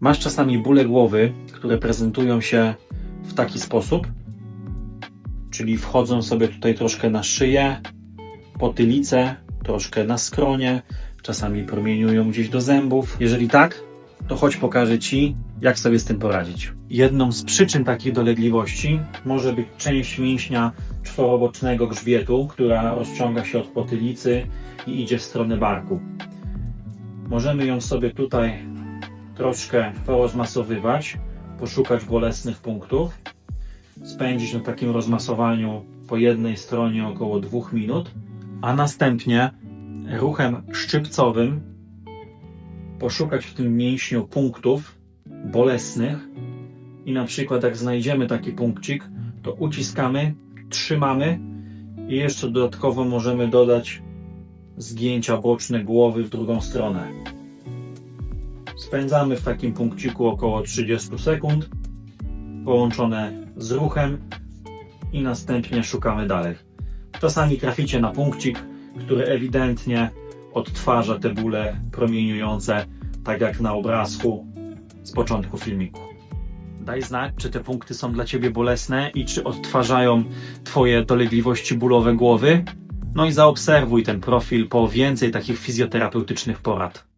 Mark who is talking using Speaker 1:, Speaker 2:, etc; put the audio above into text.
Speaker 1: Masz czasami bóle głowy, które prezentują się w taki sposób, czyli wchodzą sobie tutaj troszkę na szyję, potylicę, troszkę na skronie, czasami promieniują gdzieś do zębów. Jeżeli tak, to chodź pokażę Ci, jak sobie z tym poradzić. Jedną z przyczyn takich dolegliwości może być część mięśnia czworobocznego grzbietu, która rozciąga się od potylicy i idzie w stronę barku. Możemy ją sobie tutaj troszkę porozmasowywać, poszukać bolesnych punktów, spędzić na takim rozmasowaniu po jednej stronie około 2 minut, a następnie ruchem szczypcowym poszukać w tym mięśniu punktów bolesnych i na przykład jak znajdziemy taki punkcik, to uciskamy, trzymamy i jeszcze dodatkowo możemy dodać zgięcia boczne głowy w drugą stronę. Spędzamy w takim punkciku około 30 sekund, połączone z ruchem i następnie szukamy dalej. Czasami traficie na punkcik, który ewidentnie odtwarza te bóle promieniujące, tak jak na obrazku z początku filmiku. Daj znać, czy te punkty są dla Ciebie bolesne i czy odtwarzają Twoje dolegliwości bólowe głowy. No i zaobserwuj ten profil po więcej takich fizjoterapeutycznych porad.